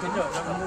跟着他们。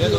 ఏదో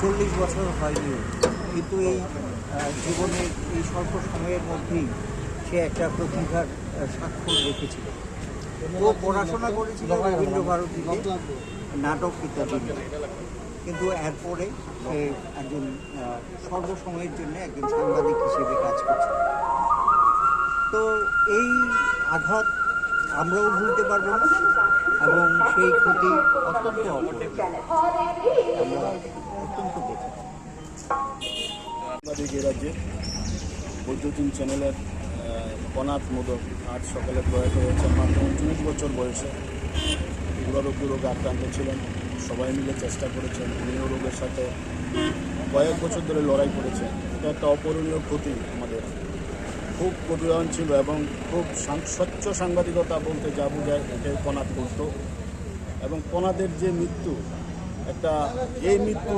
চল্লিশ বছর হয়নি কিন্তু এই জীবনের এই স্বল্প সময়ের মধ্যেই সে একটা প্রতিভার স্বাক্ষর রেখেছিল। ও পড়াশোনা করেছিল রবীন্দ্র ভারতীতে, নাটক ইত্যাদি কিন্তু এরপরে সে একজন সর্বসময়ের জন্য একজন সাংবাদিক হিসেবে কাজ করছে। তো এই আঘাত আমরাও ভুলতে পারব না, এবং সেই ক্ষতি অত্যন্ত অত্যন্ত দেখি রাজ্যে বৈদ্যুতিন চ্যানেলের কনাথ মোদক আজ সকালে প্রয়াত হয়েছেন মাত্র উনচল্লিশ বছর বয়সে। দুরারোগ্য রোগে আক্রান্ত ছিলেন। সবাই মিলে চেষ্টা করেছেন। উনিও রোগের সাথে কয়েক বছর ধরে লড়াই করেছেন। এটা একটা অপূরণীয় ক্ষতি আমাদের। খুব প্রতিভাবান ছিল এবং খুব স্বচ্ছ সাংবাদিকতা বলতে যা বোঝায় এটাই কনাথ করত এবং কনাদের যে মৃত্যু একটা এই মৃত্যু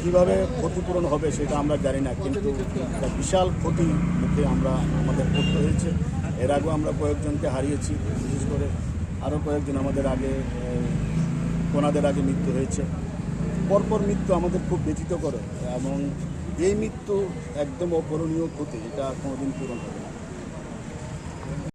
কীভাবে ক্ষতিপূরণ হবে সেটা আমরা জানি না, কিন্তু একটা বিশাল ক্ষতি মুখে আমরা আমাদের পড়তে হয়েছে। এর আগেও আমরা কয়েকজনকে হারিয়েছি, বিশেষ করে আরও কয়েকজন আমাদের আগে কোনাদের আগে মৃত্যু হয়েছে। পরপর মৃত্যু আমাদের খুব ব্যথিত করে এবং এই মৃত্যু একদম অপূরণীয় ক্ষতি, এটা কোনোদিন পূরণ হবে না।